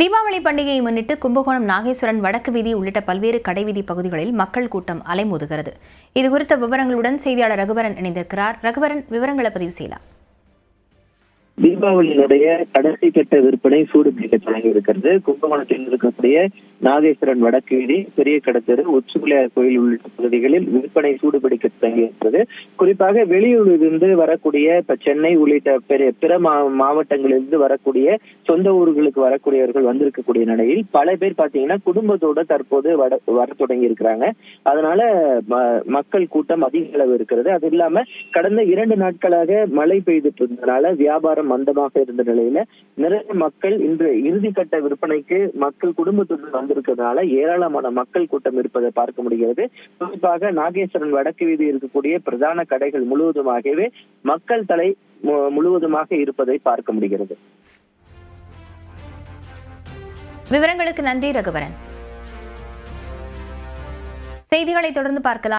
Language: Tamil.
தீபாவளி பண்டிகையை முன்னிட்டு கும்பகோணம் நாகேஸ்வரன் வடக்கு வீதி உள்ளிட்ட பல்வேறு கடைவீதி பகுதிகளில் மக்கள் கூட்டம் அலைமோதுகிறது. இது குறித்த விவரங்களுடன் செய்தியாளர் ரகுவரன் இணைந்திருக்கிறார். ரகுவரன் விவரங்களை பதிவு செய்யலாம். தீபாவளியினுடைய கடைசி கட்ட விற்பனை சூடு பிடிக்க தொடங்கி இருக்கிறது கும்பகோணத்தில் இருக்கக்கூடிய நாகேஸ்வரன் வடக்கீடி பெரிய கடத்தெரு உச்சிப்பிள்ளையார் கோயில் உள்ளிட்ட பகுதிகளில் விற்பனை சூடு பிடிக்க தொடங்கி இருக்கிறது குறிப்பாக வெளியூரிலிருந்து வரக்கூடிய இப்ப சென்னை உள்ளிட்ட பெரிய பிற மா- மாவட்டங்களிலிருந்து வரக்கூடிய சொந்த ஊர்களுக்கு வரக்கூடியவர்கள் வந்திருக்கக்கூடிய நிலையில் பல பேர் பாத்தீங்கன்னா குடும்பத்தோட தற்போது வட வர தொடங்கி இருக்கிறாங்க அதனால ம- மக்கள் கூட்டம் அதிக அளவு இருக்கிறது. அது இல்லாம கடந்த இரண்டு நாட்களாக மழை பெய்துட்டு இருந்ததுனால வியாபாரம் மந்தமாக இருந்த நிலையில நிறைய மக்கள் இன்று இறுதிக்கட்ட விற்பனைக்கு மக்கள் குடும்பத்துடன் வந்திருக்கிறதுனால ஏராளமான மக்கள் கூட்டம் இருப்பதை பார்க்க முடிகிறது. குறிப்பாக நாகேஸ்வரன் வடக்கு வீதி இருக்கக்கூடிய பிரதான கடைகள் முழுவதுமாகவே மக்கள் தலை முழுவதுமாக இருப்பதை பார்க்க முடிகிறது. விவரங்களுக்கு நன்றி ரகுவரன். செய்திகளை தொடர்ந்து பார்க்கலாம்.